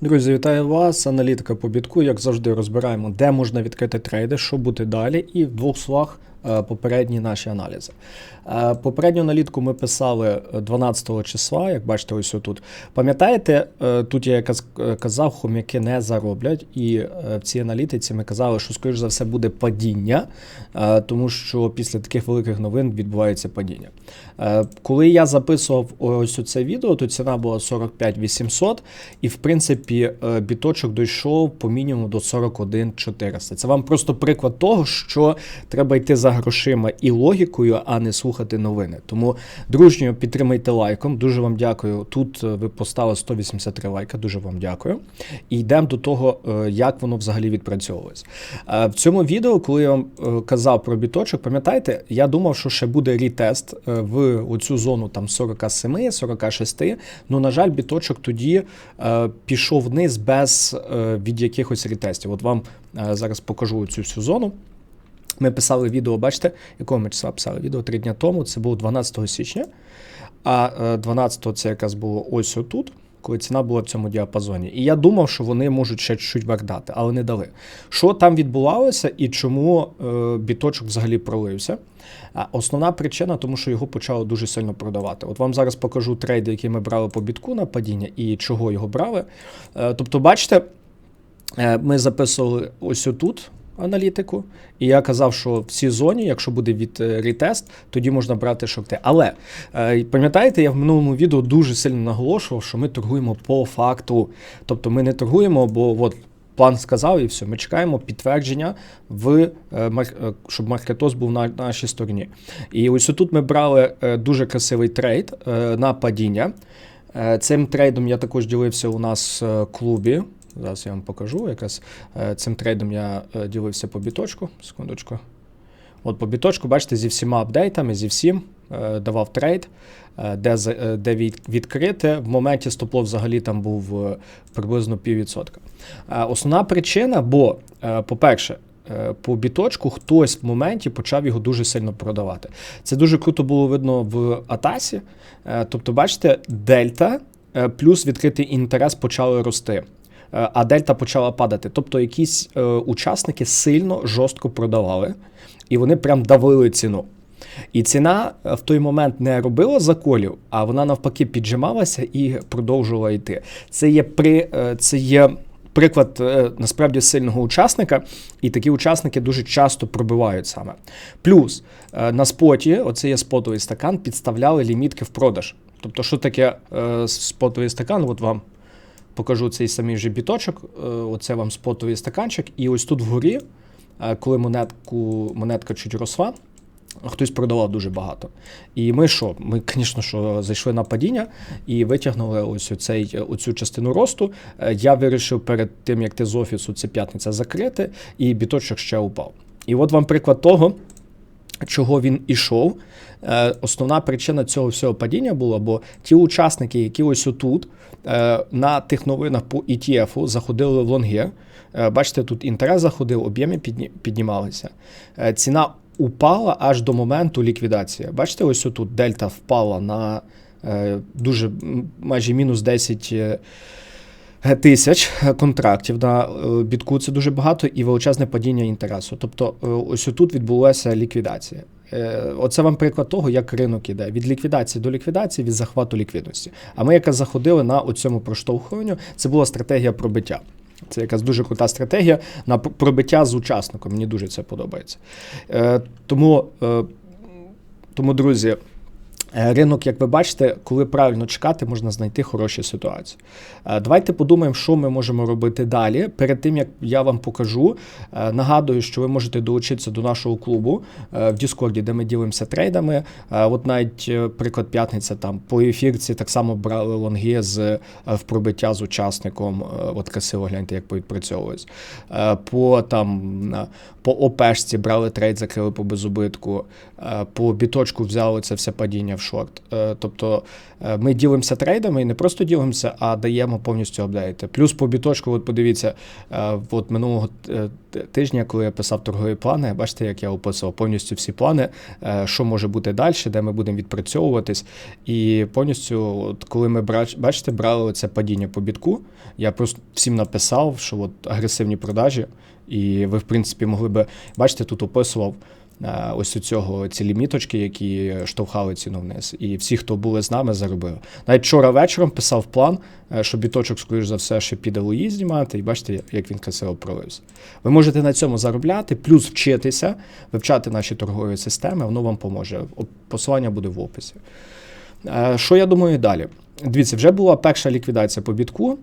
Друзі, вітаю вас. Аналітика по бітку. Як завжди, розбираємо, де можна відкрити трейди, що буде далі, і в двох словах попередні наші аналізи. Е, Попередню аналітику ми писали 12 числа, як бачите, ось тут. Пам'ятаєте, е, тут я е, казав, хом'яки не зароблять, і е, в цій аналітиці ми казали, що, скоріш за все, буде падіння, е, тому що після таких великих новин відбувається падіння. Е, Коли я записував ось це відео, то ціна була 45 800, і в принципі е, біточок дійшов по мінімуму до 41 400. Це вам просто приклад того, що треба йти за грошима і логікою, а не слухати новини. Тому дружньо підтримайте лайком. Дуже вам дякую. Тут е, ви поставили 183 лайка. Дуже вам дякую. І йдемо до того, е, як воно взагалі відпрацьовувалось. Е, В цьому відео, коли я вам казав про біточок, пам'ятаєте, я думав, що ще буде рітест в оцю зону там 47, 46. Ну, на жаль, біточок тоді пішов вниз без від якихось рітестів. От вам зараз покажу цю всю зону. Ми писали відео, бачите, якого ми числа писали відео три дня тому. Це було 12 січня. А е, 12-го це якраз було ось отут, коли ціна була в цьому діапазоні. І я думав, що вони можуть ще чуть-чуть вардати, але не дали. Що там відбувалося і чому е, біточок взагалі пролився? Основна причина, тому що його почало дуже сильно продавати. От вам зараз покажу трейди, які ми брали по бітку на падіння і чого його брали. Е, Тобто, бачите, Е, Ми записували ось отут аналітику, і я казав, що в цій зоні, якщо буде від е, рітест, тоді можна брати шорти. Але е, пам'ятаєте, я в минулому відео дуже сильно наголошував, що ми торгуємо по факту. Тобто ми не торгуємо, бо от. План сказав і все. Ми чекаємо підтвердження, в, е, щоб маркетос був на нашій стороні. І ось тут ми брали дуже красивий трейд на падіння. Цим трейдом я також ділився у нас в клубі. Зараз я вам покажу. Якраз е, цим трейдом я е, ділився по біточку. Секундочку. От по біточку, бачите, зі всіма апдейтами, зі всім е, давав трейд, де, де від, відкрите. В моменті стоп-лов взагалі там був приблизно піввідсотка. Основна причина, бо, по-перше, по біточку хтось в моменті почав його дуже сильно продавати. Це дуже круто було видно в Атасі. Тобто, бачите, дельта плюс відкритий інтерес почали рости. Е, А дельта почала падати. Тобто якісь е, учасники сильно жорстко продавали, і вони прям давили ціну. І ціна е, в той момент не робила заколів, а вона навпаки піджималася і продовжувала йти. Це є при це є. Приклад насправді сильного учасника, і такі учасники дуже часто пробивають саме. Плюс на споті, оце є спотовий стакан, підставляли лімітки в продаж. Тобто, що таке спотовий стакан? От вам покажу цей самий же біточок. е, Оце вам спотовий стаканчик. І ось тут вгорі, е, коли монетку, монетка чуть росла, хтось продавав дуже багато. І ми що? Ми, звісно, що зайшли на падіння і витягнули ось оцей, оцю частину росту. Е, Я вирішив перед тим, як ти з офісу, це п'ятниця закрити, і біточок ще упав. І от вам приклад того, чого він ішов. Е, Основна причина цього всього падіння була, бо ті учасники, які ось отут е, на тих новинах по ETF заходили в лонги. Е, Бачите, тут інтерес заходив, об'єми піднімалися. Ціна упала аж до моменту ліквідації. Бачите, ось отут дельта впала на дуже майже мінус 10 е, тисяч контрактів на е, бітку. Це дуже багато і величезне падіння інтересу. Тобто, е, ось тут відбулася ліквідація. Е, Оце вам приклад того, як ринок іде від ліквідації до ліквідації, від захвату ліквідності. А ми якраз заходили на оцьому проштовхуванню. Це була стратегія пробиття. Це якась дуже крута стратегія на пробиття з учасником. Мені дуже це подобається. Е, Тому, е, тому, друзі. Е, Ринок, як ви бачите, коли правильно чекати, можна знайти хороші ситуації. Е, Давайте подумаємо, що ми можемо робити далі. Перед тим як я вам покажу, е, нагадую, що ви можете долучитися до нашого клубу в Діскорді, де ми ділимося трейдами. От навіть приклад п'ятниця там по ефірці так само брали лонги з в пробиття з учасником. От красиво гляньте, як відпрацьовують. Е, По там по ОПшці брали трейд, закрили по безубитку. По біточку взяли це все падіння в шорт. Е, Тобто е, ми ділимося трейдами і не просто ділимося, а даємо повністю апдейти. Плюс по біточку, от подивіться, е, от минулого тижня, коли я писав торгові плани, бачите, як я описував повністю всі плани, що може бути далі, де ми будемо відпрацьовуватись. І повністю, от коли ми бачите, брали це падіння по бітку, я просто всім написав, що от агресивні продажі, і ви, в принципі, могли би, бачите, тут описував. Е, Ось у цього ці ліміточки, які штовхали ціну вниз. І всі, хто були з нами, заробили. Навіть вчора вечором писав план, е, що біточок, скоріш за все, ще піде Луї знімати, і бачите, як він красиво пролився. Ви можете на цьому заробляти, плюс вчитися, вивчати наші торгові системи, воно вам поможе. Посилання буде в описі. Е, Що я думаю далі? Дивіться, вже була перша ліквідація по бітку.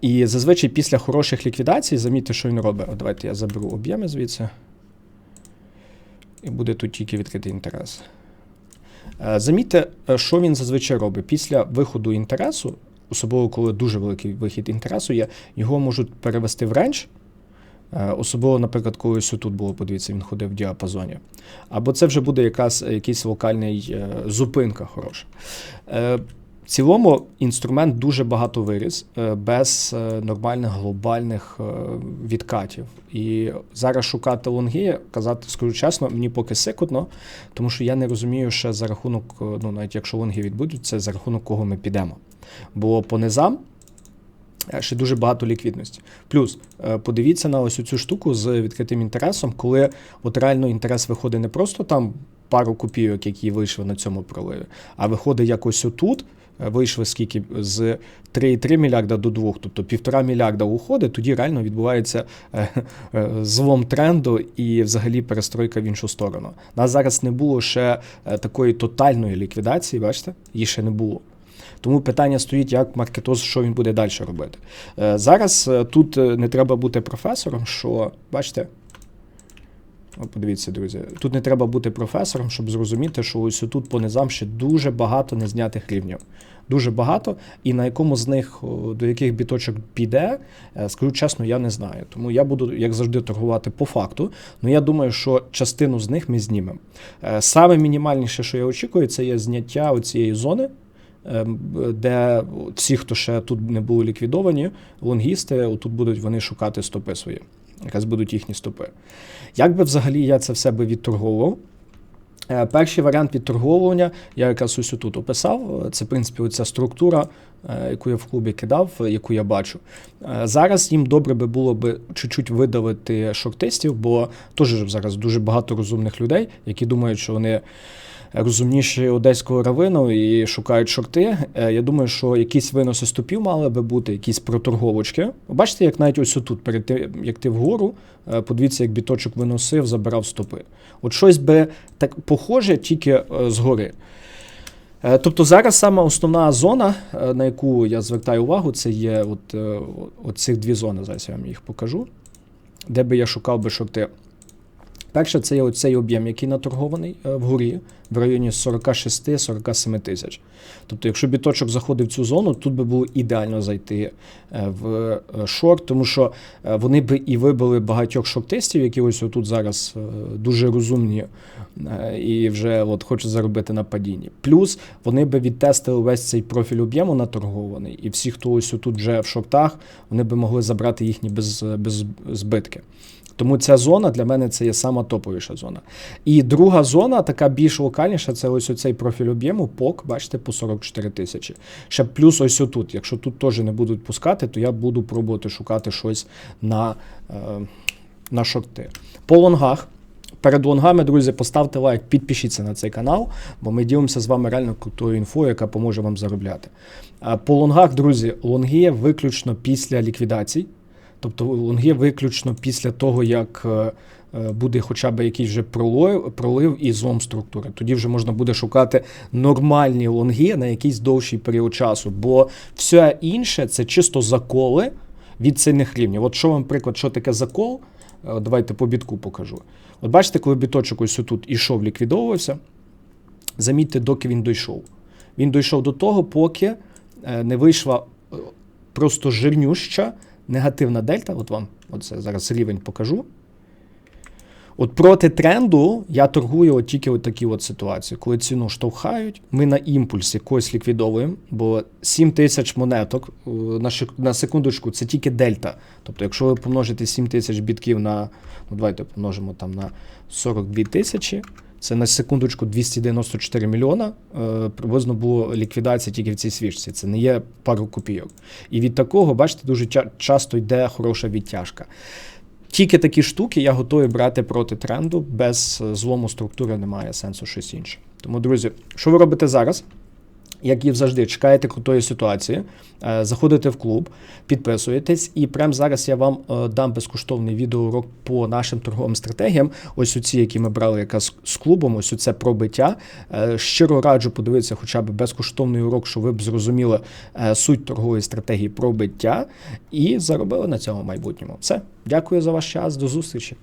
І зазвичай після хороших ліквідацій, замітьте, що він робить. От Давайте я заберу об'єми звідси. І буде тут тільки відкритий інтерес. Е, Замітьте, е, що він зазвичай робить. Після виходу інтересу, особливо коли дуже великий вихід інтересу є, його можуть перевести в рендж. Е, Особливо, наприклад, коли ось тут було, подивіться, він ходив в діапазоні. Або це вже буде якась, якийсь локальний зупинка хороша. Цілому інструмент дуже багато виріс е, без е, нормальних глобальних е, відкатів. І зараз шукати лонги, казати, скажу чесно, мені поки сикотно, тому що я не розумію ще за рахунок, ну навіть якщо лонги відбудуться, за рахунок кого ми підемо. Бо по низам ще дуже багато ліквідності. Плюс подивіться на ось цю штуку з відкритим інтересом, коли от реально інтерес виходить не просто там пару копійок, які вийшли на цьому проливі, а виходить якось отут. Вийшли скільки з 3,3 мільярда до 2, тобто півтора мільярда уходить, тоді реально відбувається е, е, злом тренду і взагалі перестройка в іншу сторону. Нас зараз не було ще е, такої тотальної ліквідації, бачите, її ще не було. Тому питання стоїть, як маркетоз, що він буде далі робити. Зараз тут не треба бути професором, що бачите. Подивіться, друзі, тут не треба бути професором, щоб зрозуміти, що ось тут по низам ще дуже багато незнятих рівнів. Дуже багато, і на якому з них до яких біточок піде, е, скажу чесно, я не знаю. Тому я буду, як завжди, торгувати по факту. Ну я думаю, що частину з них ми знімемо. Е, Саме мінімальніше, що я очікую, це є зняття оцієї зони. Ем, Де всі, хто ще тут не були ліквідовані, лонгісти, тут будуть вони шукати стопи свої, якраз будуть їхні стопи. Як би взагалі я це все би відторговував? Е, Перший варіант відторговування я якраз ось тут описав. Це, в принципі, оця структура, е, яку я в клубі кидав, яку я бачу. Е, Зараз їм добре би було би чуть-чуть видавити шортистів, бо теж зараз дуже багато розумних людей, які думають, що вони розумніші одеського равину і шукають шорти. Е, Я думаю, що якісь виноси стопів мали би бути, якісь проторговочки. Бачите, як навіть ось тут, перед тим, як ти вгору, е, подивіться, як біточок виносив, забирав стопи. От щось би так похоже, тільки е, згори. Тобто зараз саме основна зона, на яку я звертаю увагу, це є от, от цих дві зони. Зараз я вам їх покажу, де би я шукав би шорти. Перше, це є оцей об'єм, який наторгований е, вгорі в районі 46-47 тисяч. Тобто, якщо біточок заходив в цю зону, тут би було ідеально зайти е, в е, шорт, тому що вони би і вибили багатьох шортистів, які ось тут зараз дуже розумні і вже от хочуть заробити на падінні. Плюс вони би відтестили весь цей профіль об'єму наторгований, і всі, хто ось тут вже в шортах, вони би могли забрати їхні без, без збитки. Тому ця зона для мене це є сама топовіша зона. І друга зона, така більш локальніша, це ось оцей профіль об'єму, ПОК, бачите, по 44 тисячі. Ще плюс ось отут. Якщо тут теж не будуть пускати, то я буду пробувати шукати щось на, е, на шорти. По лонгах. Перед лонгами, друзі, поставте лайк, підпишіться на цей канал, бо ми ділимося з вами реально крутою інфою, яка поможе вам заробляти. А По лонгах, друзі, лонги виключно після ліквідацій. Тобто лонги виключно після того, як е, е, буде хоча б якийсь вже пролив, пролив і злом структури. Тоді вже можна буде шукати нормальні лонги на якийсь довший період часу, бо все інше це чисто заколи від сильних рівнів. От що вам приклад, що таке закол? Е, Давайте по бітку покажу. От бачите, коли біточок ось тут ішов, ліквідовувався, замітьте, доки він дійшов. Він дійшов до того, поки не вийшла просто жирнюща негативна дельта. От вам оце зараз рівень покажу. От проти тренду я торгую от тільки от такі от ситуації, коли ціну штовхають, ми на імпульсі когось ліквідовуємо, бо 7 тисяч монеток е, на, секундочку це тільки дельта. Тобто, якщо ви помножите 7 тисяч бітків на, ну давайте помножимо там на 42 тисячі, це на секундочку 294 мільйона. Е, приблизно було ліквідація тільки в цій свіжці. Це не є пару копійок. І від такого, бачите, дуже ча- часто йде хороша відтяжка. Тільки такі штуки я готовий брати проти тренду. Без е, злому структури немає сенсу щось інше. Тому, друзі, що ви робите зараз? Як і завжди, чекаєте крутої ситуації, е, заходите в клуб, підписуєтесь, і прямо зараз я вам е, дам безкоштовний відеоурок по нашим торговим стратегіям. Ось оці, які ми брали якраз з клубом, ось це пробиття. Е, Щиро раджу подивитися хоча б безкоштовний урок, щоб ви б зрозуміли суть торгової стратегії пробиття і заробили на цьому майбутньому. Все, дякую за ваш час, до зустрічі.